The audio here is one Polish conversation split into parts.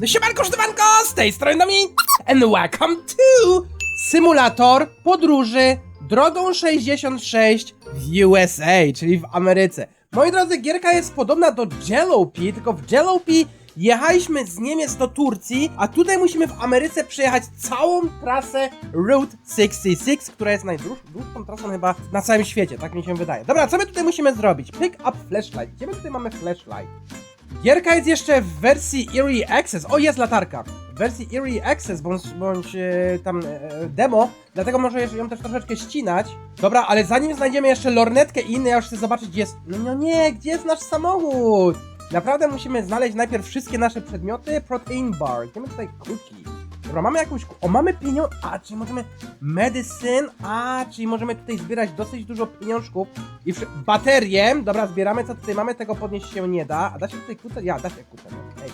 No siemanko, sztywanko, z tej strony Dominik and welcome to symulator podróży drogą 66 w USA, czyli w Ameryce. Moi drodzy, gierka jest podobna do Jalopy, tylko w Jalopy jechaliśmy z Niemiec do Turcji, a tutaj musimy w Ameryce przejechać całą trasę Route 66, która jest najdłuższą trasą chyba na całym świecie, tak mi się wydaje. Dobra, co my tutaj musimy zrobić? Pick up flashlight. Gdzie my tutaj mamy flashlight? Gierka jest jeszcze w wersji Early Access. O, jest latarka. W wersji Early Access bądź, bądź e, tam e, demo, dlatego może ją też troszeczkę ścinać. Dobra, ale zanim znajdziemy jeszcze lornetkę i inne, ja już chcę zobaczyć, gdzie jest... No, no nie, gdzie jest nasz samochód? Naprawdę musimy znaleźć najpierw wszystkie nasze przedmioty. Protein bar. Gdzie my tutaj cookie? Dobra, mamy jakąś... O, mamy pieniądze... A, czyli możemy... Medicine... A, czyli możemy tutaj zbierać dosyć dużo pieniążków. I wszy... baterie... Dobra, zbieramy, co tutaj mamy, tego podnieść się nie da. A da się tutaj kłócać? Ja, da się kłócać. Ej.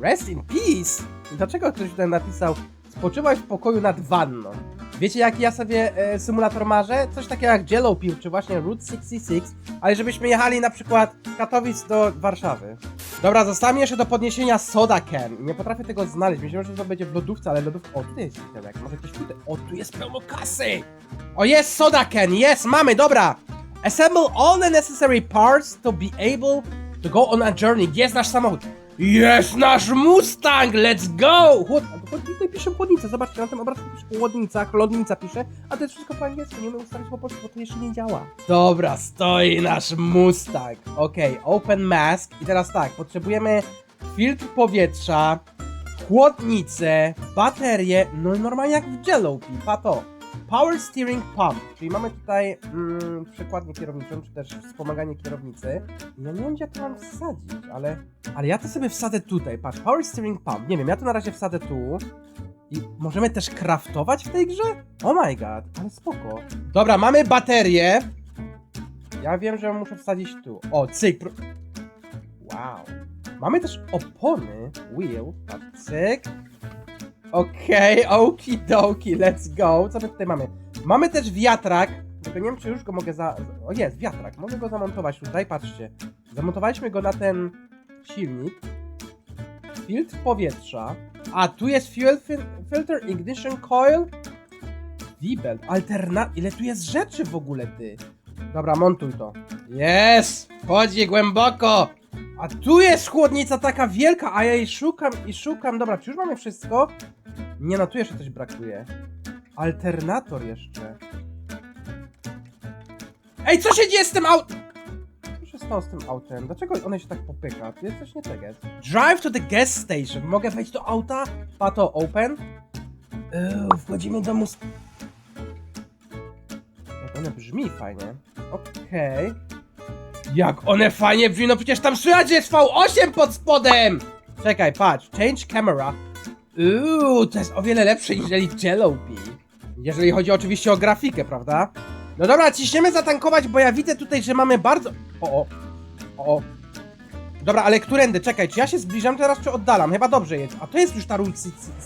Rest in peace! Dlaczego ktoś tutaj napisał spoczywaj w pokoju nad wanną? Wiecie, jaki ja sobie e, symulator marzę? Coś takiego jak Jello Pill, czy właśnie Route 66, ale żebyśmy jechali na przykład Katowic do Warszawy. Dobra, zostało mi jeszcze do podniesienia Soda Can. Nie potrafię tego znaleźć. Myślałem, że to będzie w lodówce, ale lodówka... O, tutaj jest jak Może gdzieś tutaj... O, tu jest pełno kasy! O, jest Soda Can! Jest, mamy, dobra! Assemble all the necessary parts to be able to go on a journey. Jest nasz samochód? Jest nasz Mustang! Let's go! Chłod... Tutaj pisze chłodnica, zobaczcie, na tym obrazku pisze chłodnica, chłodnica pisze, a to jest wszystko po angielsku, nie umiem ustawić po polsku, bo to jeszcze nie działa. Dobra, stoi nasz Mustang. Okej, open mask i teraz tak, potrzebujemy filtr powietrza, chłodnicę, baterię, no i normalnie jak w Jalopy, pa to. Power Steering Pump, czyli mamy tutaj mm, przekładnię kierowniczą, czy też wspomaganie kierownicy. Ja nie wiem, gdzie to mam wsadzić, ale... Ale ja to sobie wsadzę tutaj, patrz, Power Steering Pump. Nie wiem, ja to na razie wsadzę tu. I możemy też craftować w tej grze? Oh my god, ale spoko. Dobra, mamy baterię. Ja wiem, że muszę wsadzić tu. O, cyk. pro- Wow. Mamy też opony. Wheel. Patrz, cyk. Okej, okidoki, let's go. Co my tutaj mamy? Mamy też wiatrak. Tylko nie wiem, czy już go mogę za... O, jest, wiatrak. Mogę go zamontować tutaj, patrzcie. Zamontowaliśmy go na ten silnik. Filtr powietrza. A, tu jest fuel fil filter, ignition coil. V-belt, alternat... Ile tu jest rzeczy w ogóle, ty? Dobra, montuj to. Jest! Wchodzi głęboko! A tu jest chłodnica taka wielka, a ja jej szukam i szukam. Dobra, czy już mamy wszystko? Nie no, tu jeszcze coś brakuje. Alternator jeszcze. Ej, co się dzieje z tym autem? Co się stało z tym autem? Dlaczego one się tak popycha? Tu jest coś nie tak jest. Drive to the gas station. Mogę wejść do auta? Pato, open. Eee, wchodzimy do mus... Jak one brzmi fajnie. Okej. Jak one fajnie brzmi, no przecież tam słychać, jest V8 pod spodem! Czekaj, patrz, change camera. Uuu, to jest o wiele lepsze niż Jalopy. Jeżeli chodzi oczywiście o grafikę, prawda? No dobra, ciśniemy zatankować, bo ja widzę tutaj, że mamy bardzo... O, o, o. Dobra, ale którędy? Czekaj, czy ja się zbliżam teraz, czy oddalam? Chyba dobrze jest. A to jest już ta Route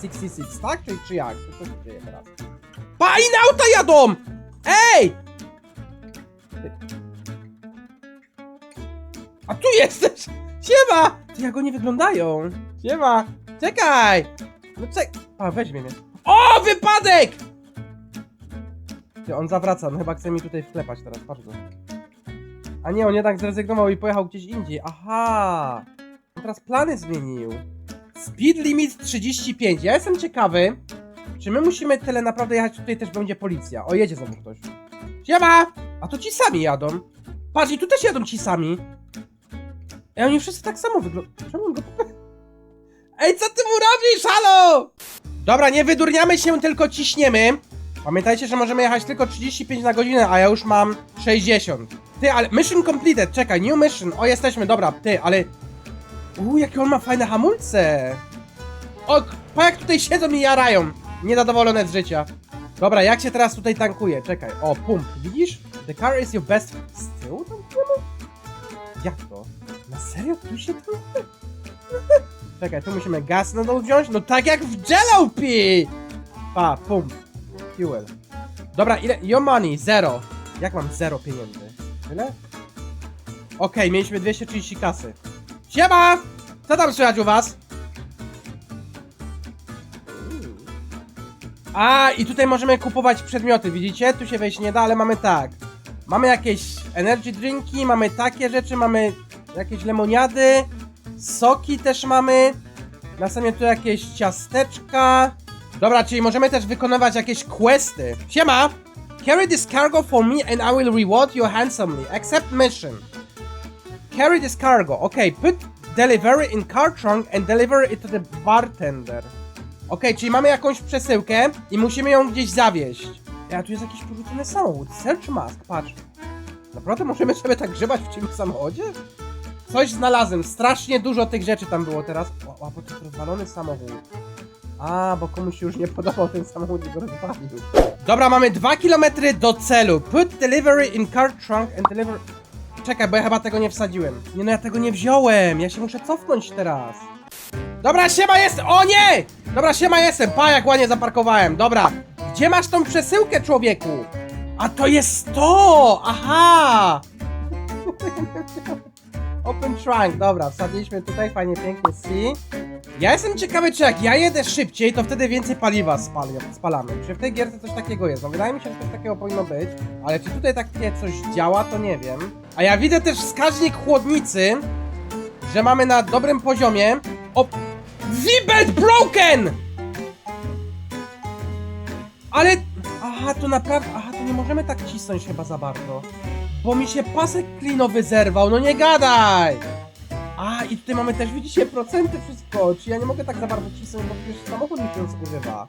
66, tak? Czy, czy jak? Co się dzieje teraz? Pa, inne auta jadą! Ej! A tu jesteś! Siema! Ty jak oni wyglądają? Siema! Czekaj! No czek... A, weźmie mnie. O, wypadek! Ty, on zawraca, no chyba chce mi tutaj wklepać teraz, patrz go. A nie, on jednak zrezygnował i pojechał gdzieś indziej. Aha! On teraz plany zmienił. Speed limit 35. Ja jestem ciekawy, czy my musimy tyle naprawdę jechać, tutaj też będzie policja. O, jedzie znowu ktoś. Siema! A to ci sami jadą. Patrz, i tu też jadą ci sami. Ej, oni wszyscy tak samo wyglądają. Czemu on go... Ej, co ty mu robisz, halo? Dobra, nie wydurniamy się, tylko ciśniemy. Pamiętajcie, że możemy jechać tylko 35 na godzinę, a ja już mam 60. Ty, ale mission completed, czekaj, new mission. O, jesteśmy, dobra, ty, ale... Uuu, jakie on ma fajne hamulce. O, pa jak tutaj siedzą i jarają. Niezadowolone z życia. Dobra, jak się teraz tutaj tankuje? Czekaj, o, pump, widzisz? The car is your best... Z tyłu tankujemy? Jak to? Na serio? Tu się tankuje? Czekaj, tu musimy gaz na dół wziąć. No tak jak w Jalopy! Pa, pum. Fuel. Dobra, ile? Your money, zero. Jak mam zero pieniędzy? Tyle? Okej, okay, mieliśmy 230 kasy. Siema! Co tam słychać u was? A, i tutaj możemy kupować przedmioty, widzicie? Tu się wejść nie da, ale mamy tak. Mamy jakieś energy drinki, mamy takie rzeczy, mamy jakieś lemoniady, soki też mamy. Następnie tu jakieś ciasteczka. Dobra, czyli możemy też wykonywać jakieś questy. Siema! Carry this cargo for me and I will reward you handsomely. Accept mission. Carry this cargo. Okay, put delivery in car trunk and deliver it to the bartender. Okej, czyli mamy jakąś przesyłkę i musimy ją gdzieś zawieźć. Ja, tu jest jakiś porzucony samochód. Search mask, patrz. Naprawdę możemy sobie tak grzebać w czymś samochodzie? Coś znalazłem, strasznie dużo tych rzeczy tam było teraz. O, a to jest rozwalony samochód. A, bo komuś już nie podobał ten samochód i go rozwalił. Dobra, mamy 2 km do celu. Put delivery in car trunk and deliver... Czekaj, bo ja chyba tego nie wsadziłem. Nie no, ja tego nie wziąłem. Ja się muszę cofnąć teraz. Dobra, siema jest! O nie! Dobra, siema jestem. Pa, jak ładnie zaparkowałem. Dobra. Gdzie masz tą przesyłkę, człowieku? A to jest to! Aha! Open trunk, dobra, wsadziliśmy tutaj, fajnie, pięknie, C. Ja jestem ciekawy, czy jak ja jedę szybciej, to wtedy więcej paliwa spali, spalamy. Czy w tej gierce coś takiego jest? No wydaje mi się, że coś takiego powinno być, ale czy tutaj takie coś działa, to nie wiem. A ja widzę też wskaźnik chłodnicy, że mamy na dobrym poziomie. O... Zibelt broken! Ale... Aha, to naprawdę... Aha, to nie możemy tak cisnąć chyba za bardzo. Bo mi się pasek klinowy zerwał, no nie gadaj! A, i tutaj mamy też, widzicie, procenty wszystko. Czy ja nie mogę tak za bardzo cisnąć, bo przecież samochód mi się zużywa.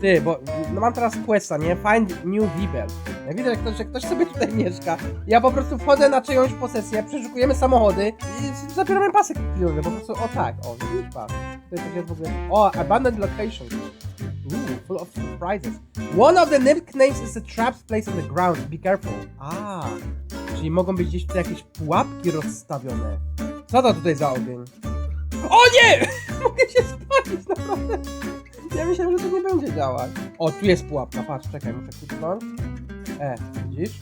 Ty, bo no mam teraz questa, nie? Find new Vibel. Ja widzę, że ktoś, że ktoś sobie tutaj mieszka. Ja po prostu wchodzę na czyjąś posesję, przeszukujemy samochody i zabieramy pasek klinowy. Po prostu, o tak, o, widzisz. Tutaj coś jest w ogóle... O, abandoned location. Full of surprises. One of the nicknames is the traps placed on the ground. Be careful. A, czyli mogą być gdzieś tutaj jakieś pułapki rozstawione. Co to tutaj za ogień? O nie! Mogę się spalić, naprawdę. Ja myślałem, że to nie będzie działać. O, tu jest pułapka, patrz, czekaj, muszę kliknąć. E, widzisz?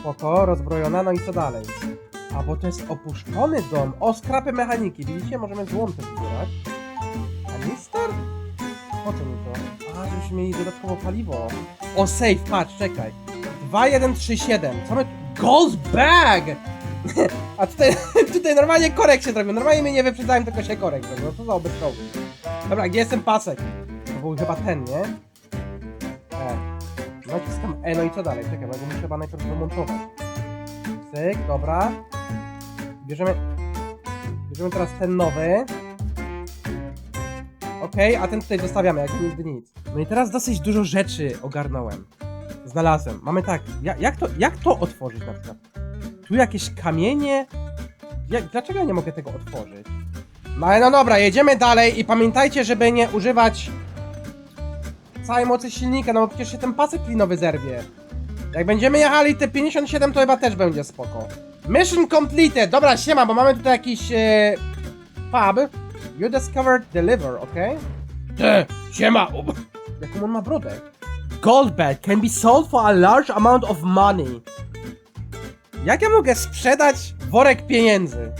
Spoko, rozbrojona, no i co dalej? A, bo to jest opuszczony dom. O, skrapy mechaniki, widzicie? Możemy złom też zbierać. To? A, żebyśmy mieli dodatkowo paliwo. O, save, patrz, czekaj. 2137. Co my... Gold bag! A tutaj, tutaj normalnie korek się zrobił. Normalnie mnie nie wyprzedzałem, tylko się korek zrobił. No co za obyczajowy. Dobra, gdzie jest ten pasek? To był chyba ten, nie? E. Naciskam E, no i co dalej? Czekaj, bo go muszę chyba najpierw wymontować. Cyk, dobra. Bierzemy... Bierzemy teraz ten nowy. Okej, a ten tutaj zostawiamy, jak nigdy nic. No i teraz dosyć dużo rzeczy ogarnąłem. Znalazłem. Mamy tak, ja, jak, to, jak to otworzyć na przykład? Tu jakieś kamienie? Jak, dlaczego ja nie mogę tego otworzyć? No ale no dobra, jedziemy dalej i pamiętajcie, żeby nie używać całej mocy silnika, no bo przecież się ten pasek klinowy zerwie. Jak będziemy jechali te 57, to chyba też będzie spoko. Mission completed! Dobra, siema, bo mamy tutaj jakiś e, pub. You discovered deliver, okej? Okay? siema! O, Jaką on ma brodę? Gold bag can be sold for a large amount of money. Jak ja mogę sprzedać worek pieniędzy?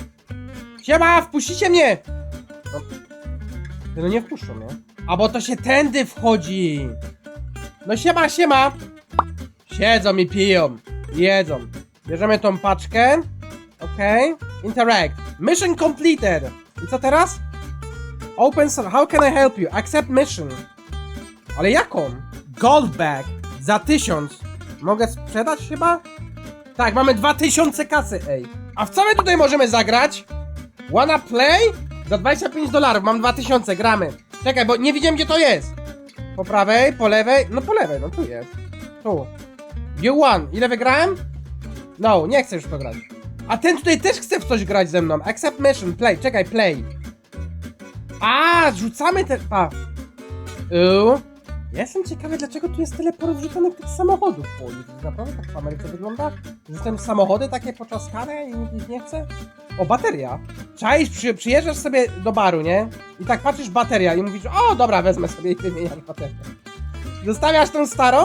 Siema, wpuścicie mnie! No, no nie wpuszczą mnie. A bo to się tędy wchodzi. No siema, siema. Siedzą i piją. Jedzą. Bierzemy tą paczkę. Okej. Interact. Mission completed. I co teraz? Open some. How can I help you? Accept mission. Ale jaką? Gold bag. Za tysiąc. Mogę sprzedać chyba? Tak, mamy 2000 kasy, ej. A w co my tutaj możemy zagrać? Wanna play? Za 25 dolarów, mam 2000, gramy. Czekaj, bo nie widziałem gdzie to jest. Po prawej, po lewej, no po lewej, no tu jest. Tu. You won. Ile wygrałem? No, nie chcę już to grać. A ten tutaj też chce w coś grać ze mną. Accept mission, play, czekaj, play. A, rzucamy te... A. Uuu. Ja jestem ciekawy, dlaczego tu jest tyle porozrzucanych tych samochodów po. Naprawdę tak w Ameryce wygląda? Tam samochody takie poczaskane i nikt ich nie chce? O, bateria. Czaisz, przy, przyjeżdżasz sobie do baru, nie? I tak patrzysz, bateria i mówisz, o, dobra, wezmę sobie i wymieniasz baterię. Zostawiasz tą starą,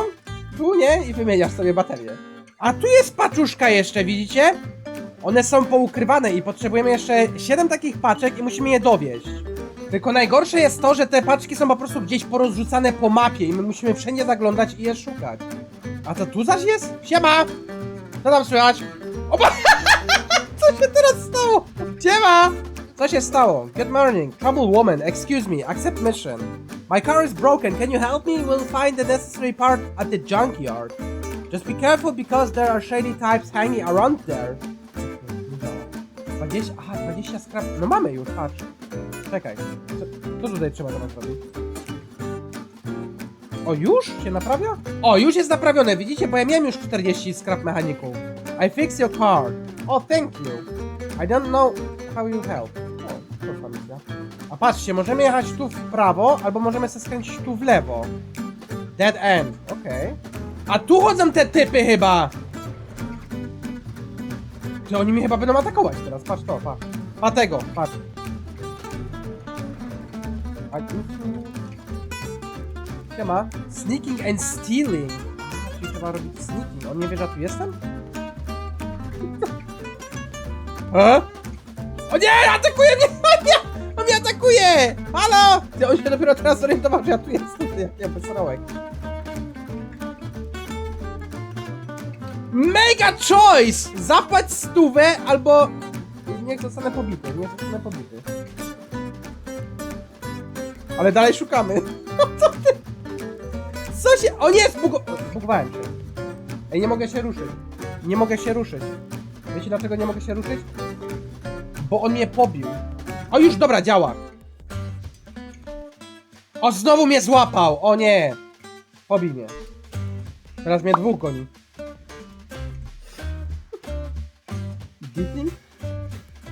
tu, nie? I wymieniasz sobie baterię. A tu jest paczuszka jeszcze, widzicie? One są poukrywane i potrzebujemy jeszcze 7 takich paczek i musimy je dowieść. Tylko najgorsze jest to, że te paczki są po prostu gdzieś porozrzucane po mapie i my musimy wszędzie zaglądać i je szukać. A to tu zaś jest? Siema! Co tam słychać? Opa! Co się teraz stało? Siema! Co się stało? Good morning. Trouble woman, excuse me, accept mission. My car is broken, can you help me? We'll find the necessary part at the junkyard. Just be careful because there are shady types hanging around there. 20, aha, 20 skrap... No mamy już, patrz. Czekaj, co, tutaj trzeba teraz zrobić? O, już się naprawia? O, już jest naprawione, widzicie? Bo ja miałem już 40 skrap mechaników. I fix your car. Oh, thank you. I don't know how you help. O, proszę misja. A patrzcie, możemy jechać tu w prawo, albo możemy sobie skręcić tu w lewo. Dead end, okej. A tu chodzą te typy chyba! Czy oni mnie chyba będą atakować teraz? Patrz to, patrz. Pa tego, patrz. Tu... Siema. Sneaking and stealing. Czyli trzeba robić sneaking. On nie wie, że ja tu jestem? A? O nie, atakuje mnie! O nie! On mnie atakuje! Halo! Ty, On się dopiero teraz zorientował, że ja tu jestem. Jak ja bezrołek. Mega choice! Zapłać stówę albo... Niech zostanę pobity, niech zostanę pobity. Ale dalej szukamy. Co ty? Co się... O nie, zbugo... o, zbugowałem się. Ej, nie mogę się ruszyć. Nie mogę się ruszyć. Wiecie dlaczego nie mogę się ruszyć? Bo on mnie pobił. O już, dobra, działa. O, znowu mnie złapał! O nie! Pobił mnie. Teraz mnie dwóch goni.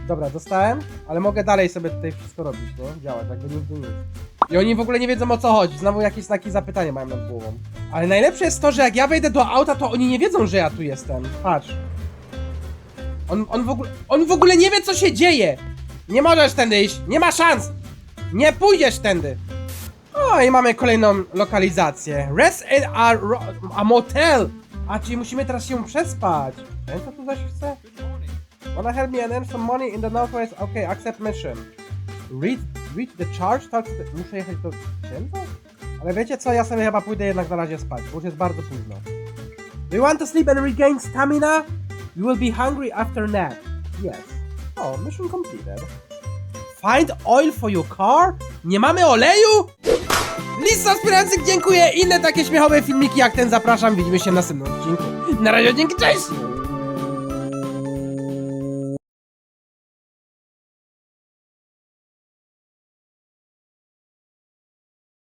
Dobra, dostałem, ale mogę dalej sobie tutaj wszystko robić, nie? Działać, jakby nigdy nic. I oni w ogóle nie wiedzą o co chodzi, znowu jakieś takie zapytanie mają nad głową. Ale najlepsze jest to, że jak ja wejdę do auta, to oni nie wiedzą, że ja tu jestem. Patrz. On, on, w ogóle, on w ogóle nie wie, co się dzieje! Nie możesz tędy iść, nie ma szans! Nie pójdziesz tędy! O, i mamy kolejną lokalizację. Rest in a, a motel! A, czyli musimy teraz się przespać. Ten co tu zaś chce? Wanna help me and earn some money in the northwest? Okay, accept mission. Read, read the charge? Tak, muszę jechać do księdza? Ale wiecie co, ja sobie chyba pójdę jednak na razie spać, bo już jest bardzo późno. Do you want to sleep and regain stamina? You will be hungry after nap. Yes. Oh, mission completed. Find oil for your car? Nie mamy oleju? Lista wspierających dziękuję. Inne takie śmiechowe filmiki jak ten zapraszam. Widzimy się w następnym odcinku. Na razie, dzięki, cześć!